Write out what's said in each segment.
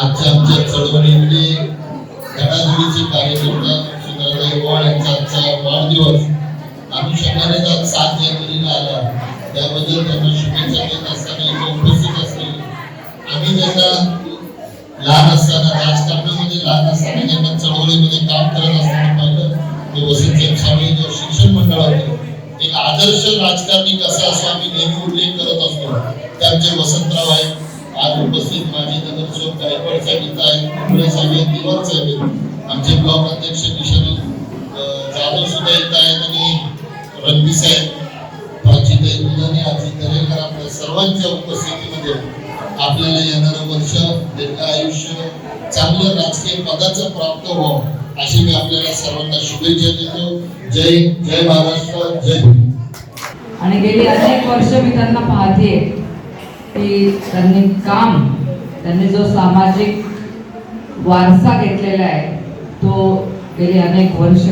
आजच्या आमच्या चळवळीमध्ये धडाधडीचे कार्यकर्ता सुंदरताई ओवाळ यांचा आजचा वाढदिवस अनुषंगाने आज सात जानेवारीला आला. त्याबद्दल त्यांना शुभेच्छा देत असताना इथे उपस्थित असलेले आम्ही त्यांना लहान असताना राजकारणामध्ये लहान असताना त्यांना चळवळीमध्ये काम करत असताना पाहिलं ते वसंत जगसावे जो शिक्षण मंडळ होते एक आदर्श राजकारणी कसा असो आम्ही नेहमी उल्लेख करत असतो. त्यांचे वसंतराव आहेत. आज उपस्थित माझे नगरसेवक गायकवाड साहेब इथं आहेत कुंबळे साहेब आहेत दिवार साहेब आहेत. आमचे ब्लॉक अध्यक्ष किशन जाधव सुद्धा इथं आहेत आणि रणबी साहेब प्राचीताई मुलाने आजी दरेकर आपल्या सर्वांच्या उपस्थितीमध्ये आपल्याला येणारं वर्ष दीर्घ आयुष्य चांगलं राजकीय पदाचं प्राप्त व्हावं अशी मी आपल्याला सर्वांना शुभेच्छा देतो. जय जय महाराष्ट्र जय आणि गेली अनेक वर्ष मी त्यांना पाहते की त्यांनी काम त्यांनी जो सामाजिक वारसा घेतलेला आहे तो गेली अनेक वर्ष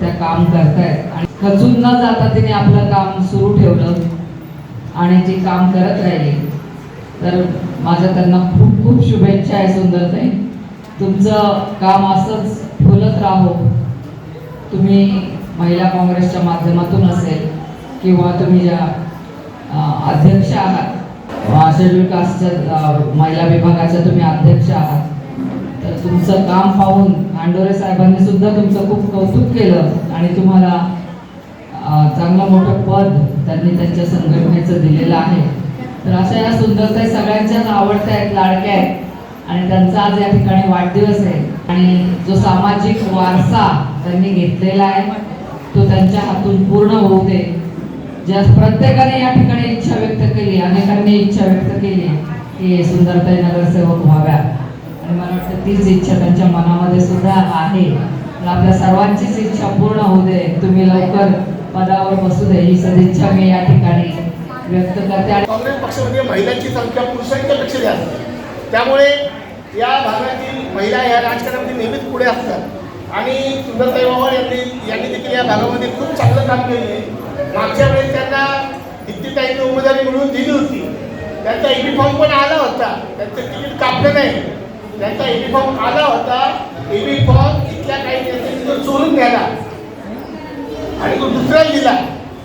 त्या काम करतायत. आणि खचून न जाता तिने आपलं काम सुरू ठेवलं आणि ती काम करत राहिली. तर माझ्या त्यांना खूप खूप शुभेच्छा आहे सुंदरताई तुमचं काम असंच फुलत राहो. तुम्ही महिला काँग्रेसच्या माध्यमातून असेल किंवा तुम्ही ज्या अध्यक्ष आहात शेड्यूल महिला विभागाच्या तुम्ही अध्यक्ष आहात. तर तुमचं काम पाहून खांडोरे साहेबांनी सुद्धा तुमचं खूप कौतुक केलं आणि तुम्हाला चांगलं मोठं पद त्यांनी त्यांच्या संघटनेचं दिलेलं आहे. तर अशा या सुंदरताई सगळ्यांच्याच आवडत्या आहेत लाडक्या आहेत आणि त्यांचा आज या ठिकाणी वाढदिवस आहे. आणि जो सामाजिक वारसा त्यांनी घेतलेला आहे तो त्यांच्या हातून पूर्ण होऊ दे. ज्या प्रत्येकाने या ठिकाणी इच्छा व्यक्त केली अनेकांनी इच्छा व्यक्त केली की सुंदरताई नगरसेवक व्हाव्या. आणि मला वाटतं तीच इच्छा त्यांच्या मनामध्ये सुद्धा आहे. आपल्या सर्वांचीच इच्छा पूर्ण होऊ दे. तुम्ही लवकर पदावर बसू दे. ही सदिच्छा मी या ठिकाणी व्यक्त करते. आणि काँग्रेस पक्षामध्ये म्हणजे महिलांची संख्या पुरुषांच्या पेक्षा जास्त त्यामुळे या भागातील महिला या राजकारणामध्ये नेहमीच पुढे असतात. आणि सुंदरताई बाबा यांनी यांनी देखील या भागामध्ये खूप चांगलं काम केले मागच्या वेळेस त्यांना दीप्तीताईंनी उमेदवारी मिळवून दिली होती. त्यांचा युनिफॉर्म फॉर्म पण आला होता. त्यांचं तिकीट कापलं नाही. त्यांचा युनिफॉर्म फॉर्म आला होता. युनिफॉर्म फॉर्म इथल्या काही नेत्यांनी चोरून घ्यायला आणि तो दुसरा दिला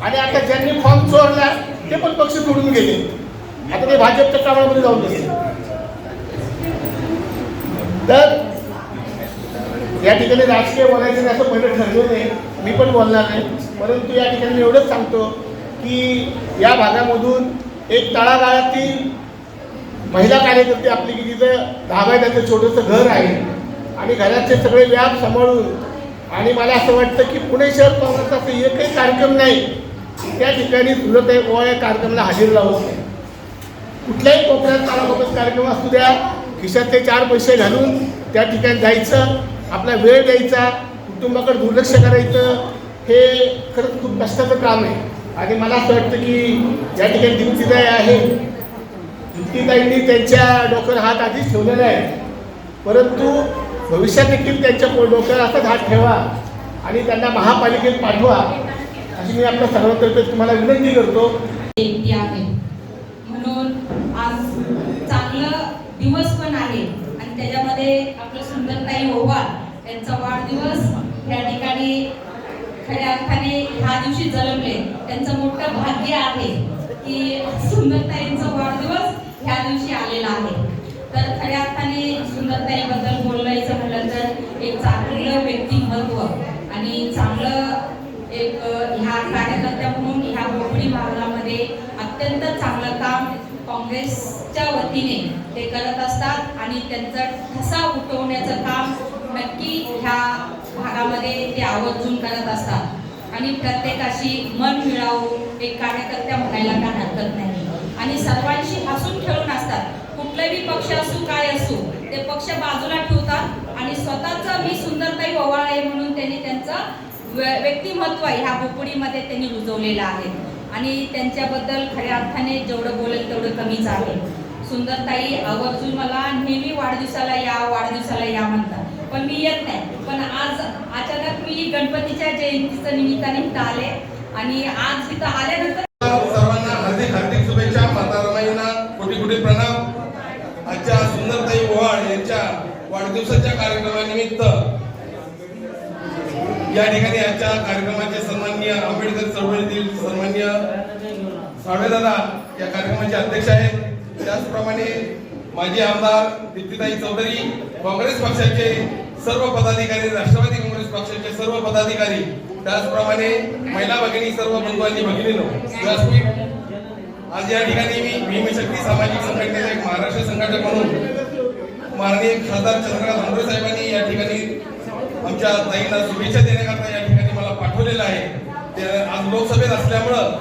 आणि आता ज्यांनी फॉर्म चोरला ते पण पक्ष सोडून गेले. आता ते भाजपच्या कामामध्ये जाऊन गेले तर या ठिकाणी राजकीय बोलायचं नाही असं पहिलं ठरलं नाही मी पण बोलणार नाही. परंतु या ठिकाणी मी एवढंच सांगतो की या भागामधून एक तळागाळातील महिला कार्यकर्ते आपली की तिथं दहा त्याचं छोटंसं घर आहे. आणि घराचे सगळे व्याप सांभाळून आणि मला असं वाटतं की पुणे शहर काँग्रेसचा असं एकही कार्यक्रम नाही त्या ठिकाणी सुरत गोवा या कार्यक्रमाला हजेर लावत नाही कुठल्याही कोपऱ्यात काळाबाबत कार्यक्रम असू द्या खिशात ते चार पैसे घालून त्या ठिकाणी जायचं आपला वेळ द्यायचा कुटुंबाकडे दुर्लक्ष करायचं हे खरंच खूप कष्टाचं काम आहे. आणि मला असं वाटतं की या ठिकाणी दीप्तीताई आहे दीप्तीताईंनी त्यांच्या डोक्यावर हात आधीच ठेवलेला आहे. परंतु भविष्यात देखील त्यांच्या पो- डोक्यावर असाच हात ठेवा आणि त्यांना महापालिकेत पाठवा. अशी मी आपल्या सर्वतर्फे तुम्हाला विनंती करतो. आहे. म्हणून आज चांगलं दिवस पण आहे आणि त्याच्यामध्ये आपलं सुंदरताई ओवाळ त्यांचा वाढदिवस या ठिकाणी खऱ्या अर्थाने ह्या दिवशी जन्मले. त्यांचं मोठं भाग्य आहे की सुंदरताईंचा वाढदिवस ह्या दिवशी आलेला आहे. तर खऱ्या अर्थाने सुंदरताईबद्दल बोलायचं म्हटलं तर एक चांगलं व्यक्तिमत्व आणि चांगलं एक ह्या कार्यकर्त्या म्हणून ह्या बोबडी भागामध्ये अत्यंत चांगलं काम काँग्रेसच्या वतीने ते करत असतात आणि त्यांचा ठसा उठवण्याचं काम नक्की ह्या भागामध्ये ते आवर्जून करत असतात. आणि प्रत्येकाशी मन मिळावून एक कार्यकर्त्या म्हणायला काय हरकत नाही. आणि सर्वांशी हसून खेळून असतात. कुठलाही पक्ष असू काय असू ते पक्ष बाजूला ठेवतात आणि स्वतःचं मी सुंदरताई ओवाळ आहे म्हणून त्यांनी त्यांचं व्यक्तिमत्व ह्या बोपडीमध्ये त्यांनी रुजवलेलं आहे. आणि त्यांच्याबद्दल खऱ्या अर्थाने जेवढं बोलेल तेवढं कमीच आहे. सुंदरताई आवर्जून मला नेहमी वाढदिवसाला या वाढदिवसाला या म्हणतात. पण मी येत नाही. पण आज अचानक मी गणपतीच्या जयंतीचं निमित्ताने इथं आले आणि आज इथं आल्यानंतर सर्वांना हार्दिक हार्दिक शुभेच्छा. माता रमाईंना कोटी कोटी प्रणाम. आजच्या सुंदरताई ओवाळ यांच्या वाढदिवसाच्या कार्यक्रमानिमित्त या ठिकाणी आजच्या कार्यक्रमाचे सन्मान्य आंबेडकर चळवळीतील सन्मान्य सावेदादा या कार्यक्रमाचे अध्यक्ष आहेत. त्याचप्रमाणे माजी आमदार दीप्तीताई चौधरी काँग्रेस पक्षाचे सर्व पदाधिकारी राष्ट्रवादी काँग्रेस पक्षाचे सर्व पदाधिकारी त्याचप्रमाणे महिला भगिनी सर्व बंधुवांनी भगिनीनो व्यासपीठ आज या ठिकाणी मी भीमशक्ती सामाजिक संघटनेचा एक महाराष्ट्र संघटक म्हणून माननीय खासदार चंद्रकांत आंबरे साहेबांनी या ठिकाणी आमच्या ताईंना शुभेच्छा देण्याकरता या ठिकाणी मला पाठवलेलं आहे. ते आज लोकसभेत असल्यामुळं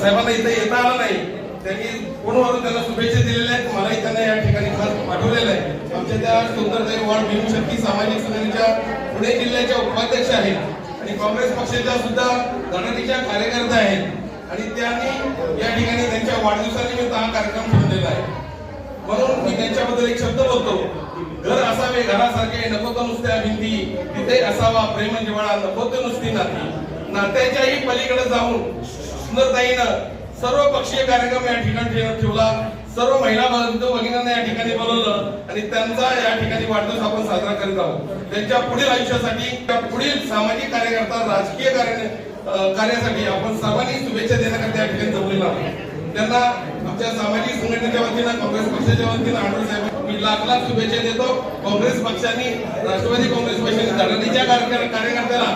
साहेबांना इथे येता आलं नाही. त्यांनी फोनवरून त्यांना शुभेच्छा दिलेल्या आहेत मलाही त्यांना या ठिकाणी खास पाठवलेलं आहे. आमच्या त्या सुंदरताई वाढ भीमशक्ती सामाजिक संघटनेच्या पुणे जिल्ह्याच्या उपाध्यक्ष आहेत. आणि काँग्रेस पक्षाच्या सुद्धा गणतीच्या कार्यकर्ता आहेत. आणि त्यांनी या ठिकाणी त्यांच्या वाढदिवसानिमित्त हा कार्यक्रम ठेवलेला आहे. म्हणून मी त्यांच्याबद्दल एक शब्द बोलतो घर असावे घरासारखे नको तर नुसत्या भिंती तिथे असावा प्रेम जिवाळा नको तर नुसती नाती. नात्याच्याही पलीकडे जाऊन सुंदरताईनं सर्व पक्षीय कार्यक्रम या ठिकाणी ठेवला. सर्व महिला बंधू भगिनींना या ठिकाणी बोलवलं आणि त्यांचा या ठिकाणी वाढदिवस आपण साजरा करीत आहोत. त्यांच्या पुढील आयुष्यासाठी त्या पुढील सामाजिक कार्यकर्ता राजकीय कार्य कार्यासाठी आपण सर्वांनी शुभेच्छा देण्याकरता या ठिकाणी जमलेलो आहोत. त्यांना आमच्या सामाजिक संघटनेच्या वतीनं काँग्रेस पक्षाच्या वतीनं आढळ साहेब मी लाख लाख शुभेच्छा देतो. काँग्रेस पक्षाने राष्ट्रवादी काँग्रेस पक्षाने धडणीच्या कार्यकर्त्याला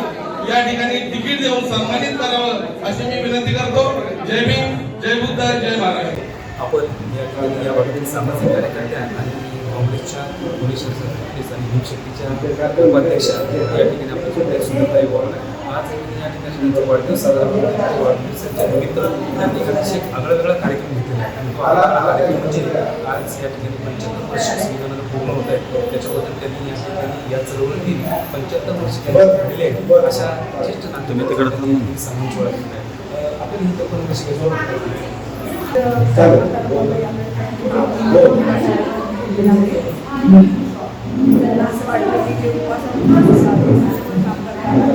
या ठिकाणी तिकीट देऊन सन्मानित करावं अशी मी विनंती करतो. जय भीम जय बुद्ध जय महाराष्ट्र आपण या ठिकाणी या वाढीतील सामाजिक कार्यकर्ते आणि काँग्रेसच्या पुणे शहर आणि भीमशक्तीच्या उपाध्यक्ष या ठिकाणी आपल्या सुंदर सुंदरताई बोलला आज या ठिकाणी त्यांचा वाढदिवस साजरा वाढदिवसाच्या निमित्त या ठिकाणी एक वेगळा कार्यक्रम घेतलेला आहे आणि तो आज या ठिकाणी पंच्याहत्तर वर्ष संविधानाला पूर्ण होत आहे त्याच्याबद्दल त्यांनी या ठिकाणी या चळवळीतील पंच्याहत्तर वर्ष आहेत अशा ज्येष्ठ आहे आपण पण कशी असं की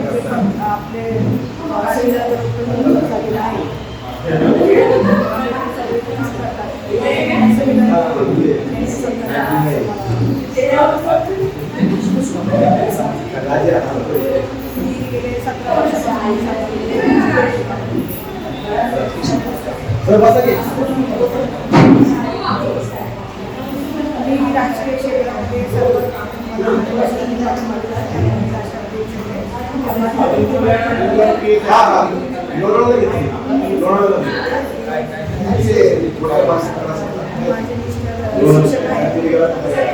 ते आपले संविधान झालेलं आहे सगळे तेच करतात. संविधान- मी गेले सतरा मी राजकीय क्षेत्रामध्ये सर्व मला आदिवासी राष्ट्रवादी माझे मिस्टर शिक्षक आहेत त्यांनी